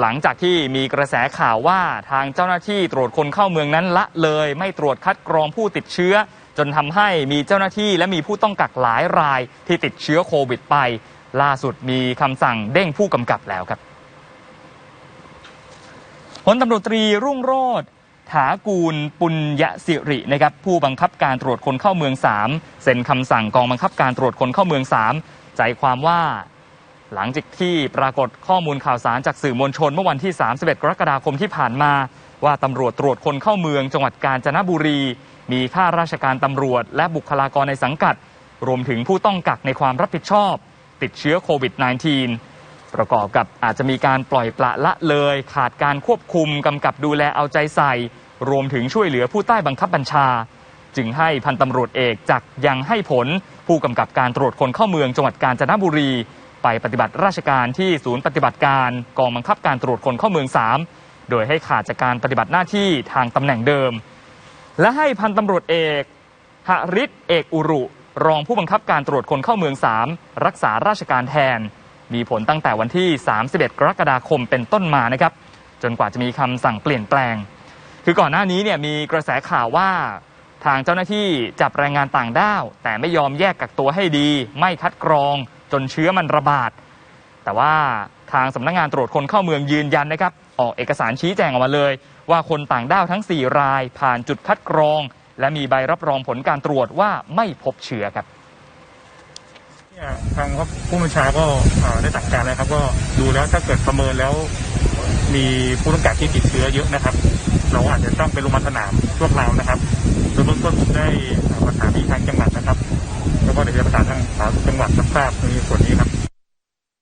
หลังจากที่มีกระแสข่าวว่าทางเจ้าหน้าที่ตรวจคนเข้าเมืองนั้นละเลย ไม่ตรวจคัดกรองผู้ติดเชื้อ จนทำให้มีเจ้าหน้าที่และมีผู้ต้องกักหลายรายที่ติดเชื้อโควิดไป ล่าสุดมีคำสั่งเด้งผู้กำกับแล้วครับพลตำรวจตรีรุ่งโรธถากูลปุญยสิรินะครับผู้บังคับการตรวจคนเข้าเมือง 3 เซ็นคำสั่งกองบังคับการตรวจคนเข้าเมือง 3 ใจความว่า หลังจากที่ปรากฏข้อมูลข่าวสารจากสื่อมวลชนเมื่อวันที่ 31 กรกฎาคมที่ผ่านมา ว่าตำรวจตรวจคนเข้าเมืองจังหวัดกาญจนบุรี มีข้าราชการตำรวจ และบุคลากรในสังกัด รวมถึงผู้ต้องกักในความรับผิดชอบ ติดเชื้อโควิด -19 ประกอบกับอาจจะมีการปล่อยปละละเลย ขาดการควบคุมกำกับดูแลเอาใจใส่ รวมถึงช่วยเหลือผู้ใต้บังคับบัญชา จึงให้พันตำรวจเอกจักยังให้ผล ผู้กำกับการตรวจคนเข้าเมืองจังหวัดกาญจนบุรี ไปปฏิบัติราชการที่ศูนย์ปฏิบัติการกองบังคับการตรวจคนเข้าเมือง 3 โดยให้ขาดจากการปฏิบัติหน้าที่ทางตำแหน่งเดิม และให้พันตำรวจเอกหริศเอกอุรุ รองผู้บังคับการตรวจคนเข้าเมือง 3 รักษาราชการแทน มีผลตั้งแต่วันที่ 31 กรกฎาคมเป็นต้นมานะครับ จนกว่าจะมีคำสั่งเปลี่ยนแปลง คือก่อนหน้านี้เนี่ยมีกระแสข่าวว่าทางเจ้าหน้าที่จับแรงงานต่างด้าว แต่ไม่ยอมแยกกักตัวให้ดี ไม่คัดกรอง จนเชื้อมันระบาด แต่ว่าทางสำนักงานตรวจคนเข้าเมืองยืนยันนะครับ ออกเอกสารชี้แจงออกมาเลย ว่าคนต่างด้าวทั้ง 4 ราย ผ่านจุดคัดกรอง และมีใบรับรองผลการตรวจว่าไม่พบเชื้อครับเนี่ยทางผู้บัญชาก็ได้จัดการแล้วครับ ก็ดูแล้วถ้าเกิดประเมินแล้วมีผู้ต้องกักที่ติดเชื้อเยอะนะครับ เราอาจจะต้องไปลงมาสนามชั่วคราวนะครับโดยเบื้องต้นผมได้ สาทางหล้วก็เดี๋ยวจะประสานทางสาธารณสุขจังหวัดรับทราบในส่วนนี้ครับ